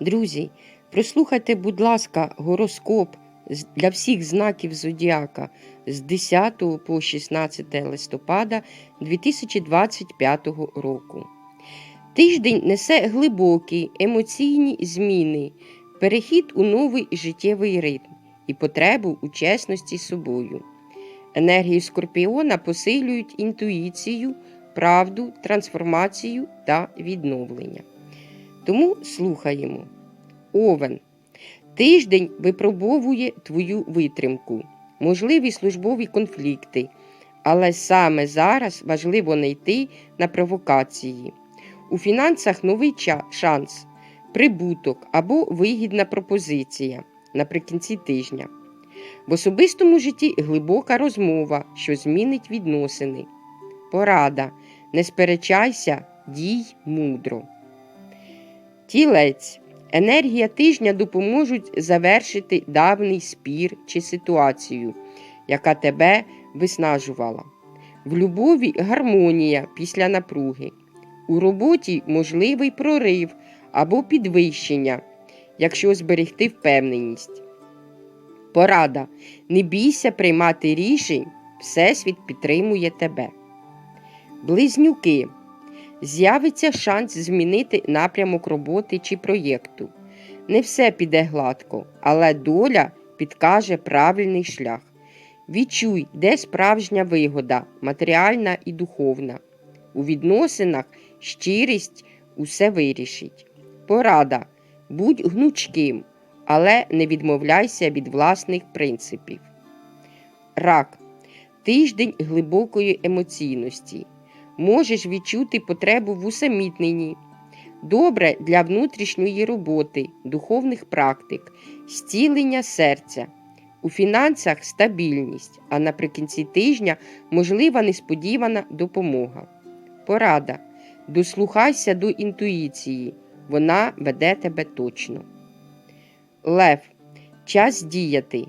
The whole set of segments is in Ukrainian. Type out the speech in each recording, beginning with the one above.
Друзі, прослухайте, будь ласка, гороскоп для всіх знаків зодіака з 10 по 16 листопада 2025 року. Тиждень несе глибокі емоційні зміни, перехід у новий життєвий ритм і потребу у чесності з собою. Енергії скорпіона посилюють інтуїцію, правду, трансформацію та відновлення. Тому слухаємо. Овен. Тиждень випробовує твою витримку, можливі службові конфлікти, але саме зараз важливо не йти на провокації. У фінансах новий шанс, прибуток або вигідна пропозиція наприкінці тижня. В особистому житті глибока розмова, що змінить відносини. Порада. Не сперечайся, дій мудро. Тілець. Енергія тижня допоможуть завершити давній спір чи ситуацію, яка тебе виснажувала. В любові гармонія після напруги. У роботі можливий прорив або підвищення, якщо зберегти впевненість. Порада. Не бійся приймати рішень, Всесвіт підтримує тебе. Близнюки. З'явиться шанс змінити напрямок роботи чи проєкту. Не все піде гладко, але доля підкаже правильний шлях. Відчуй, де справжня вигода, матеріальна і духовна. У відносинах щирість усе вирішить. Порада. Будь гнучким, але не відмовляйся від власних принципів. Рак. Тиждень глибокої емоційності. Можеш відчути потребу в усамітненні. Добре для внутрішньої роботи, духовних практик, зцілення серця. У фінансах стабільність, а наприкінці тижня можлива несподівана допомога. Порада. Дослухайся до інтуїції, вона веде тебе точно. Лев. Час діяти.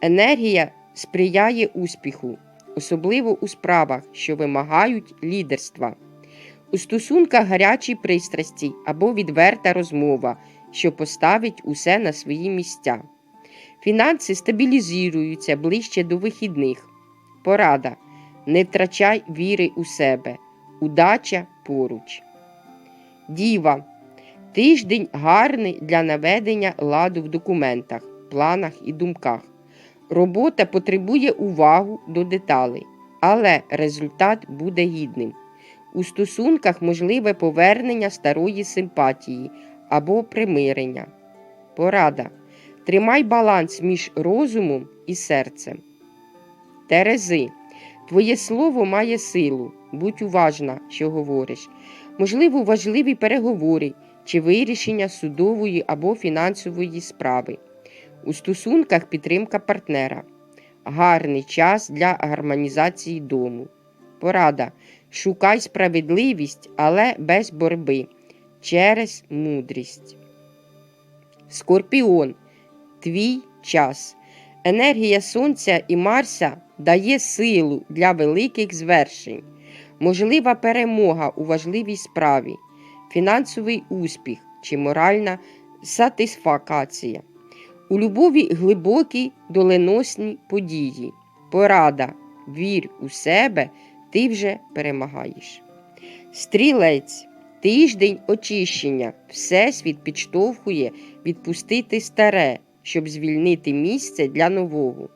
Енергія сприяє успіху, особливо у справах, що вимагають лідерства. У стосунках гарячі пристрасті або відверта розмова, що поставить усе на свої місця. Фінанси стабілізуються ближче до вихідних. Порада. Не втрачай віри у себе. Удача поруч. Діва. Тиждень гарний для наведення ладу в документах, планах і думках. Робота потребує увагу до деталей, але результат буде гідним. У стосунках можливе повернення старої симпатії або примирення. Порада. Тримай баланс між розумом і серцем. Терези. Твоє слово має силу. Будь уважна, що говориш. Можливо, важливі переговори чи вирішення судової або фінансової справи. У стосунках підтримка партнера. Гарний час для гармонізації дому. Порада. Шукай справедливість, але без боротьби. Через мудрість. Скорпіон. Твій час. Енергія Сонця і Марса дає силу для великих звершень, можлива перемога у важливій справі, фінансовий успіх чи моральна сатисфакація. У любові глибокі доленосні події. Порада. Вір у себе, ти вже перемагаєш. Стрілець. Тиждень очищення. Всесвіт підштовхує відпустити старе, щоб звільнити місце для нового.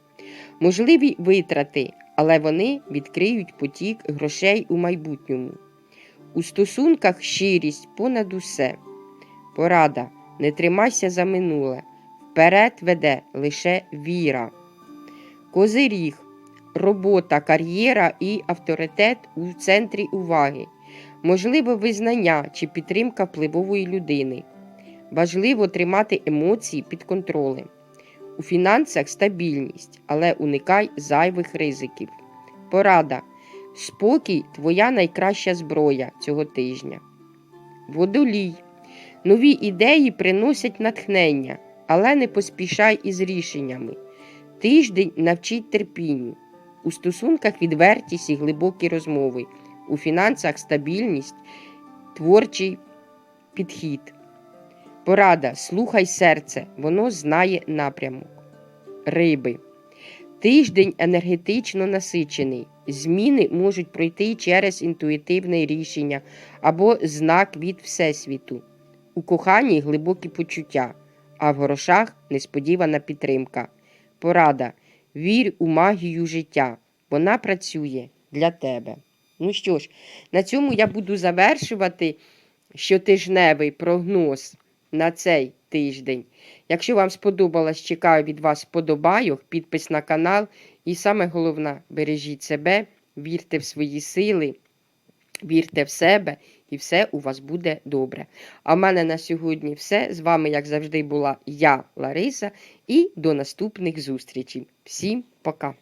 Можливі витрати, але вони відкриють потік грошей у майбутньому. У стосунках щирість понад усе. Порада. Не тримайся за минуле. Вперед веде лише віра. Козиріг. Робота, кар'єра і авторитет у центрі уваги. Можливе визнання чи підтримка впливової людини. Важливо тримати емоції під контролем. У фінансах стабільність, але уникай зайвих ризиків. Порада. Спокій твоя найкраща зброя цього тижня. Водолій. Нові ідеї приносять натхнення, але не поспішай із рішеннями. Тиждень навчить терпінню. У стосунках відвертість і глибокі розмови. У фінансах стабільність, творчий підхід. Порада, слухай серце, воно знає напрямок. Риби. Тиждень енергетично насичений. Зміни можуть пройти через інтуїтивне рішення або знак від Всесвіту. У коханні глибокі почуття, а в грошах несподівана підтримка. Порада. Вір у магію життя. Вона працює для тебе. Ну що ж, на цьому я буду завершувати щотижневий прогноз на цей тиждень. Якщо вам сподобалось, чекаю від вас вподобайок, підпис на канал. І саме головне, бережіть себе, вірте в свої сили, вірте в себе, і все у вас буде добре. А в мене на сьогодні все. З вами, як завжди, була я, Лариса, і до наступних зустрічей. Всім пока!